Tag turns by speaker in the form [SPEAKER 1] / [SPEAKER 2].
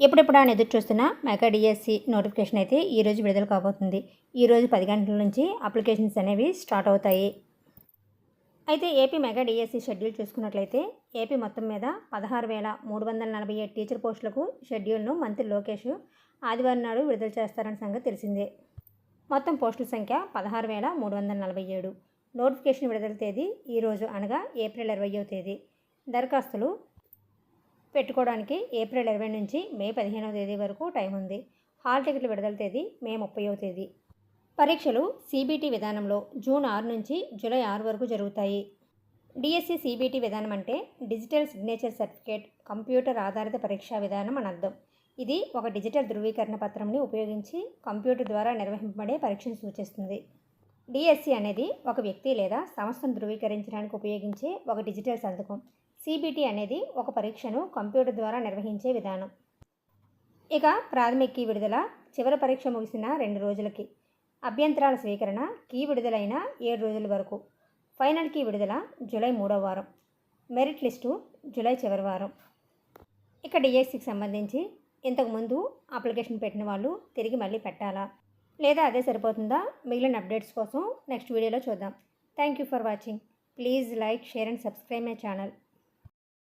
[SPEAKER 1] ఎప్పుడెప్పుడు అని ఎదురు చూస్తున్న మెగా డిఎస్సి నోటిఫికేషన్ అయితే ఈరోజు విడుదల కాబోతుంది. ఈరోజు పది గంటల నుంచి అప్లికేషన్స్ అనేవి స్టార్ట్ అవుతాయి. అయితే ఏపీ మెగా డిఎస్సి షెడ్యూల్ చూసుకున్నట్లయితే ఏపీ మొత్తం మీద పదహారు వేల మూడు వందల నలభై ఏడు టీచర్ పోస్టులకు షెడ్యూల్ను మంత్రి లోకేష్ ఆదివారం నాడు విడుదల చేస్తారన్న సంగతి తెలిసిందే. మొత్తం పోస్టుల సంఖ్య పదహారు వేల మూడు వందల నలభై ఏడు. నోటిఫికేషన్ విడుదల తేదీ ఈరోజు అనగా ఏప్రిల్ ఇరవయో తేదీ. దరఖాస్తులు పెట్టుకోవడానికి ఏప్రిల్ ఇరవై నుంచి మే పదిహేనవ తేదీ వరకు టైం ఉంది. హాల్ టికెట్లు విడుదల తేదీ మే ముప్పైవ తేదీ. పరీక్షలు సిబిటి విధానంలో జూన్ ఆరు నుంచి జూలై ఆరు వరకు జరుగుతాయి. డిఎస్సి సిబిటి విధానం అంటే డిజిటల్ సిగ్నేచర్ సర్టిఫికేట్ కంప్యూటర్ ఆధారిత పరీక్షా విధానం అని అర్థం. ఇది ఒక డిజిటల్ ధృవీకరణ పత్రంని ఉపయోగించి కంప్యూటర్ ద్వారా నిర్వహింపబడే పరీక్షను సూచిస్తుంది. డిఎస్సి అనేది ఒక వ్యక్తి లేదా సంస్థను ధృవీకరించడానికి ఉపయోగించే ఒక డిజిటల్ సంతకం. సిబిటి అనేది ఒక పరీక్షను కంప్యూటర్ ద్వారా నిర్వహించే విధానం. ఇక ప్రాథమిక కీ విడుదల చివరి పరీక్ష ముగిసిన రెండు రోజులకి. అభ్యంతరాల స్వీకరణ కీ విడుదలైన ఏడు రోజుల వరకు. ఫైనల్ కీ విడుదల జూలై మూడవ వారం. మెరిట్ లిస్టు జూలై చివరి వారం. ఇక డిఎస్సికి సంబంధించి ఇంతకుముందు అప్లికేషన్ పెట్టిన వాళ్ళు తిరిగి మళ్ళీ పెట్టాలా? లేదా అదే సరిపోతుందా? మిగిలిన అప్డేట్స్ కోసం నెక్స్ట్ వీడియోలో చూద్దాం. Thank you for watching. Please like share and subscribe my channel.